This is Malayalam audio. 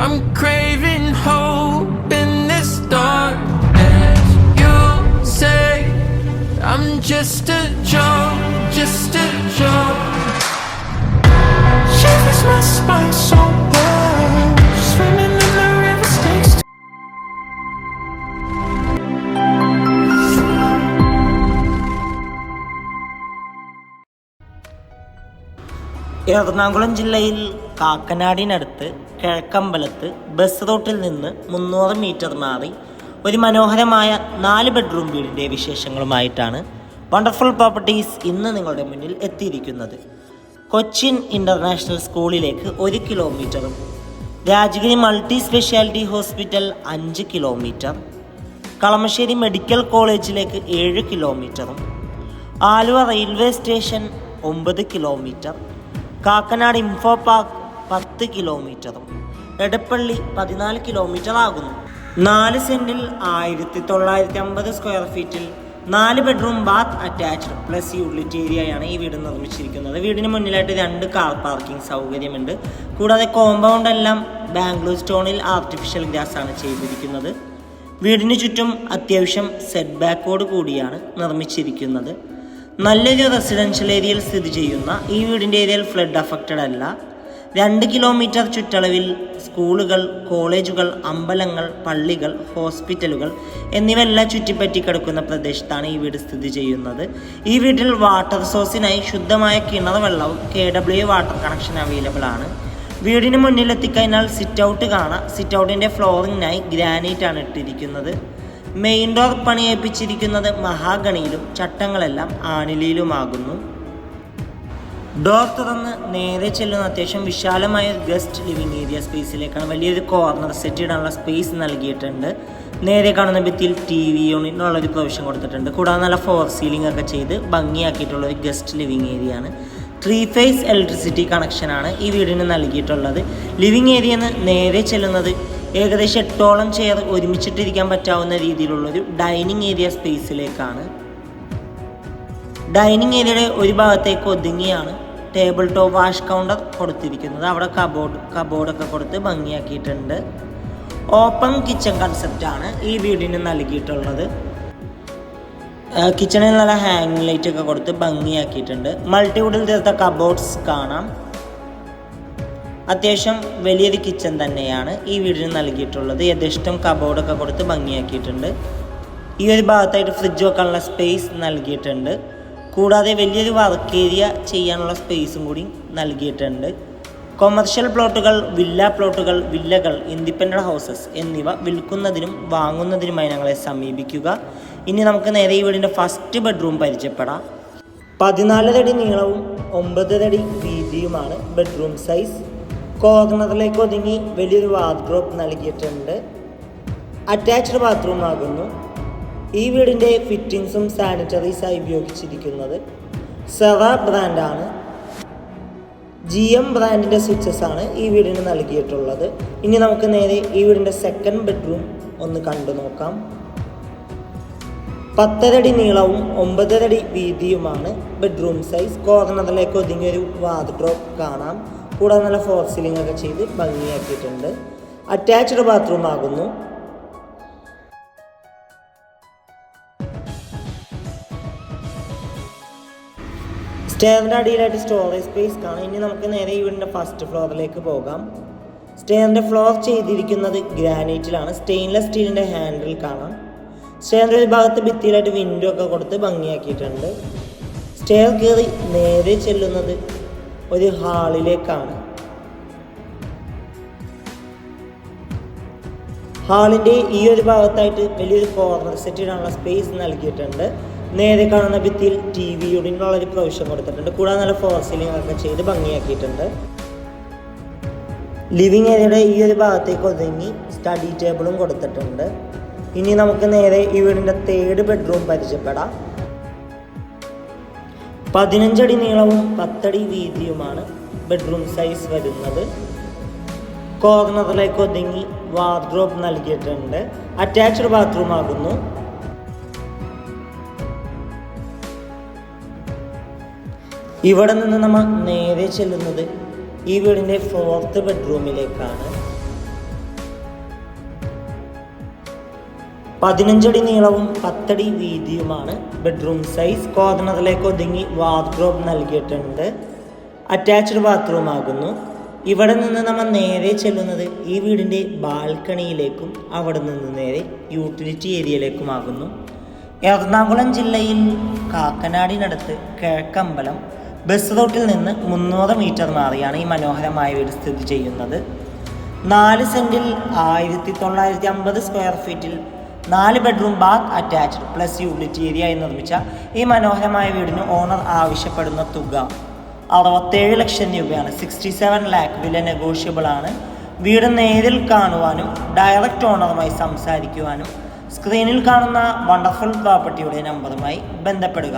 I'm craving hope in this darkness. You say I'm just a joke, just a joke. Shivers my spine so bad. Swimming in the river Styx. Ernakulam ജില്ലയിൽ കാക്കനാടിനടുത്ത് കിഴക്കമ്പലത്ത് ബസ് റൂട്ടിൽ നിന്ന് മുന്നൂറ് മീറ്റർ മാറി ഒരു മനോഹരമായ നാല് ബെഡ്റൂം വീടിന്റെ വിശേഷങ്ങളുമായിട്ടാണ് വണ്ടർഫുൾ പ്രോപ്പർട്ടീസ് ഇന്ന് നിങ്ങളുടെ മുന്നിൽ എത്തിയിരിക്കുന്നത്. കൊച്ചിൻ ഇന്റർനാഷണൽ സ്കൂളിലേക്ക് ഒരു കിലോമീറ്ററും രാജഗിരി മൾട്ടി സ്പെഷ്യാലിറ്റി ഹോസ്പിറ്റൽ അഞ്ച് കിലോമീറ്റർ കളമശ്ശേരി മെഡിക്കൽ കോളേജിലേക്ക് ഏഴ് കിലോമീറ്ററും ആലുവ റെയിൽവേ സ്റ്റേഷൻ ഒമ്പത് കിലോമീറ്റർ കാക്കനാട് ഇൻഫോ പാർക്ക് പത്ത് കിലോമീറ്ററും. എടപ്പള്ളി പതിനാല് കിലോമീറ്റർ ആകുന്നു. നാല് സെന്റിൽ ആയിരത്തി തൊള്ളായിരത്തി അമ്പത് സ്ക്വയർ ഫീറ്റിൽ നാല് bedroom bath attached plus utility ഏരിയയാണ് ഈ വീട് നിർമ്മിച്ചിരിക്കുന്നത്. വീടിന് മുന്നിലായിട്ട് രണ്ട് കാർ പാർക്കിംഗ് സൗകര്യമുണ്ട്. കൂടാതെ കോമ്പൗണ്ട് എല്ലാം ബാംഗ്ലൂർ സ്റ്റോണിൽ ആർട്ടിഫിഷ്യൽ ഗ്രാസ് ആണ് ചെയ്തിരിക്കുന്നത്. വീടിന് ചുറ്റും അത്യാവശ്യം സെറ്റ് ബാക്കോട് കൂടിയാണ് നിർമ്മിച്ചിരിക്കുന്നത്. നല്ലൊരു റെസിഡൻഷ്യൽ ഏരിയയിൽ സ്ഥിതി ചെയ്യുന്ന ഈ വീടിന്റെ ഏരിയയിൽ ഫ്ലഡ് അഫക്റ്റഡ് അല്ല. രണ്ട് കിലോമീറ്റർ ചുറ്റളവിൽ സ്കൂളുകൾ കോളേജുകൾ അമ്പലങ്ങൾ പള്ളികൾ ഹോസ്പിറ്റലുകൾ എന്നിവയെല്ലാം ചുറ്റിപ്പറ്റി കിടക്കുന്ന പ്രദേശത്താണ് ഈ വീട് സ്ഥിതി ചെയ്യുന്നത്. ഈ വീട്ടിൽ വാട്ടർ സോഴ്സിനായി ശുദ്ധമായ കിണർ വെള്ളവും K W water connection available ആണ്. വീടിന് മുന്നിലെത്തിക്കഴിഞ്ഞാൽ സിറ്റ് ഔട്ട് കാണാം. സിറ്റ് ഔട്ടിന്റെ ഫ്ലോറിങ്ങിനായി ഗ്രാനൈറ്റ് ആണ് ഇട്ടിരിക്കുന്നത്. മെയിൻ ഡോർ പണിയേൽപ്പിച്ചിരിക്കുന്നത് മഹാഗണിയിലും ചട്ടങ്ങളെല്ലാം ആണിലിയിലുമാകുന്നു ഡോർ തുറന്ന് നേരെ ചെല്ലുന്ന അത്യാവശ്യം വിശാലമായ ഗസ്റ്റ് ലിവിംഗ് ഏരിയ സ്പേസിലേക്കാണ് വലിയൊരു കോർണർ സെറ്റ് ഇടാനുള്ള സ്പേസ് നൽകിയിട്ടുണ്ട്. നേരെ കാണുന്ന ഭിത്തിയിൽ ടി വി യൂണിറ്റിനുള്ളൊരു പ്രൊവിഷൻ കൊടുത്തിട്ടുണ്ട്. കൂടാതെ നല്ല ഫോർ സീലിംഗ് ഒക്കെ ചെയ്ത് ഭംഗിയാക്കിയിട്ടുള്ള ഒരു ഗസ്റ്റ് ലിവിംഗ് ഏരിയ ആണ്. ത്രീ ഫേസ് ഇലക്ട്രിസിറ്റി കണക്ഷനാണ് ഈ വീടിന് നൽകിയിട്ടുള്ളത്. ലിവിംഗ് ഏരിയ നേരെ ചെല്ലുന്നത് ഏകദേശം എട്ടോളം ചെയർ ഒരുമിച്ചിട്ടിരിക്കാൻ പറ്റാവുന്ന രീതിയിലുള്ളൊരു ഡൈനിങ് ഏരിയ സ്പേസിലേക്കാണ് ഡൈനിങ് ഏരിയയുടെ ഒരു ഭാഗത്തേക്ക് ഒതുങ്ങിയാണ് ടേബിൾ ടോപ്പ് വാഷ് കൗണ്ടർ കൊടുത്തിരിക്കുന്നത്. അവിടെ കബോർഡ് കബോർഡൊക്കെ കൊടുത്ത് ഭംഗിയാക്കിയിട്ടുണ്ട്. ഓപ്പൺ കിച്ചൺ കൺസെപ്റ്റാണ് ഈ വീടിന് നൽകിയിട്ടുള്ളത്. കിച്ചണിൽ നല്ല ഹാങ് ലൈറ്റ് ഒക്കെ കൊടുത്ത് ഭംഗിയാക്കിയിട്ടുണ്ട്. മൾട്ടിവുഡിൽ തീർത്ത കബോർഡ്സ് കാണാം. അത്യാവശ്യം വലിയൊരു കിച്ചൺ തന്നെയാണ് ഈ വീടിന് നൽകിയിട്ടുള്ളത്. യഥേഷ്ടം കബോർഡൊക്കെ കൊടുത്ത് ഭംഗിയാക്കിയിട്ടുണ്ട്. ഈ ഒരു ഭാഗത്തായിട്ട് ഫ്രിഡ്ജ് വെക്കാനുള്ള സ്പേസ് നൽകിയിട്ടുണ്ട്. കൂടാതെ വലിയൊരു വർക്ക് ഏരിയ ചെയ്യാനുള്ള സ്പേസും കൂടി നൽകിയിട്ടുണ്ട്. കൊമേർഷ്യൽ പ്ലോട്ടുകൾ വില്ല പ്ലോട്ടുകൾ വില്ലകൾ ഇൻഡിപെൻഡന്റ് ഹൗസസ് എന്നിവ വിൽക്കുന്നതിനും വാങ്ങുന്നതിനുമായി ഞങ്ങളെ സമീപിക്കുക. ഇനി നമുക്ക് നേരെ ഈ വീടിന്റെ ഫസ്റ്റ് ബെഡ്റൂം പരിചയപ്പെടാം. പതിനാലരടി നീളവും ഒമ്പതരടി വീതിയുമാണ് ബെഡ്റൂം സൈസ് കോർണറിലേക്ക് ഒതുങ്ങി വലിയൊരു വാർഡ്രോബ് നൽകിയിട്ടുണ്ട്. അറ്റാച്ച്ഡ് ബാത്റൂം ആകുന്നു. ഈ വീടിന്റെ ഫിറ്റിങ്സും സാനിറ്ററീസായി ഉപയോഗിച്ചിരിക്കുന്നത് സെറ ബ്രാൻഡാണ് ജി എം ബ്രാൻഡിന്റെ സ്വിച്ചസ് ആണ് ഈ വീടിന് നൽകിയിട്ടുള്ളത്. ഇനി നമുക്ക് നേരെ ഈ വീടിന്റെ സെക്കൻഡ് ബെഡ്റൂം ഒന്ന് കണ്ടു നോക്കാം. പത്തരടി നീളവും ഒമ്പതരടി വീതിയുമാണ് ബെഡ്റൂം സൈസ് കോർണറിലേക്ക് ഒതുങ്ങിയൊരു വാർഡ്രോബ് കാണാം. കൂടാതെ നല്ല ഫോർ സീലിംഗ് ഒക്കെ ചെയ്ത് ഭംഗിയാക്കിയിട്ടുണ്ട്. അറ്റാച്ച്ഡ് ബാത്റൂം ആകുന്നു. സ്റ്റെയറിന്റെ അടിയിലായിട്ട് സ്റ്റോറേജ് സ്പേസ് കാണാം. ഇനി നമുക്ക് നേരെ വീടിന്റെ ഫസ്റ്റ് ഫ്ലോറിലേക്ക് പോകാം. സ്റ്റെയറിന്റെ ഫ്ലോർ ചെയ്തിരിക്കുന്നത് ഗ്രാനൈറ്റിലാണ് സ്റ്റെയിൻലെസ് സ്റ്റീലിന്റെ ഹാൻഡിൽ കാണാം. സ്റ്റെയറിന്റെ ഒരു ഭാഗത്ത് ഭിത്തിയിലായിട്ട് വിൻഡോ ഒക്കെ കൊടുത്ത് ഭംഗിയാക്കിയിട്ടുണ്ട്. സ്റ്റെയർ കയറി നേരെ ചെല്ലുന്നത് ഒരു ഹാളിലേക്കാണ് ഹാളിന്റെ ഈ ഒരു ഭാഗത്തായിട്ട് വലിയൊരു കോർണർ സെറ്റ് ഇടാനുള്ള സ്പേസ് നൽകിയിട്ടുണ്ട്. നേരെ കാണുന്ന ഭിത്തിയിൽ ടി വി യൂണിറ്റിനുള്ള ഒരു പ്രൊവിഷൻ കൊടുത്തിട്ടുണ്ട്. കൂടാതെ നല്ല ഫോർ സീലിംഗ് ഒക്കെ ചെയ്ത് ഭംഗിയാക്കിയിട്ടുണ്ട്. ലിവിങ് ഏരിയയുടെ ഈ ഒരു ഭാഗത്തേക്ക് ഒതുങ്ങി സ്റ്റഡി ടേബിളും കൊടുത്തിട്ടുണ്ട്. ഇനി നമുക്ക് നേരെ ഈ വീടിന്റെ തേർഡ് ബെഡ്റൂം പരിചയപ്പെടാം. പതിനഞ്ചടി നീളവും പത്തടി വീതിയുമാണ് ബെഡ്റൂം സൈസ് വരുന്നത്. കോർണറിലേക്ക് ഒതുങ്ങി വാർഡ്രോബ് നൽകിയിട്ടുണ്ട്. അറ്റാച്ച്ഡ് ബാത്റൂം ആകുന്നു. ഇവിടെ നിന്ന് നമ്മൾ നേരെ ചെല്ലുന്നത് ഈ വീടിന്റെ ഫോർത്ത് ബെഡ്റൂമിലേക്കാണ് പതിനഞ്ചടി നീളവും പത്തടി വീതിയുമാണ്. ബെഡ്റൂം സൈസ് കോർണറിലേക്ക് ഒതുങ്ങി വാർഡ്രോബ് നൽകിയിട്ടുണ്ട്. അറ്റാച്ച്ഡ് ബാത്റൂം ആകുന്നു. ഇവിടെ നിന്ന് നമ്മൾ നേരെ ചെല്ലുന്നത് ഈ വീടിന്റെ ബാൽക്കണിയിലേക്കും അവിടെ നിന്ന് നേരെ യൂട്ടിലിറ്റി ഏരിയയിലേക്കുമാകുന്നു എറണാകുളം ജില്ലയിൽ കാക്കനാടിനടുത്ത് കിഴക്കമ്പലം ബസ് റൂട്ടിൽ നിന്ന് മുന്നൂറ് മീറ്റർ മാറിയാണ് ഈ മനോഹരമായ വീട് സ്ഥിതി ചെയ്യുന്നത്. നാല് സെന്റിൽ ആയിരത്തി തൊള്ളായിരത്തി അമ്പത് സ്ക്വയർ ഫീറ്റിൽ നാല് bedroom bath attached plus area എന്ന് നിർമ്മിച്ച ഈ മനോഹരമായ വീടിന് ഓണർ ആവശ്യപ്പെടുന്ന തുക അറുപത്തേഴ് ലക്ഷം രൂപയാണ്. സിക്സ്റ്റി സെവൻ ലാക്ക് വില നെഗോഷ്യബിൾ ആണ്. വീട് നേരിൽ കാണുവാനും ഡയറക്റ്റ് ഓണറുമായി സംസാരിക്കുവാനും സ്ക്രീനിൽ കാണുന്ന വണ്ടർഫുൾ പ്രോപ്പർട്ടിയുടെ നമ്പറുമായി ബന്ധപ്പെടുക.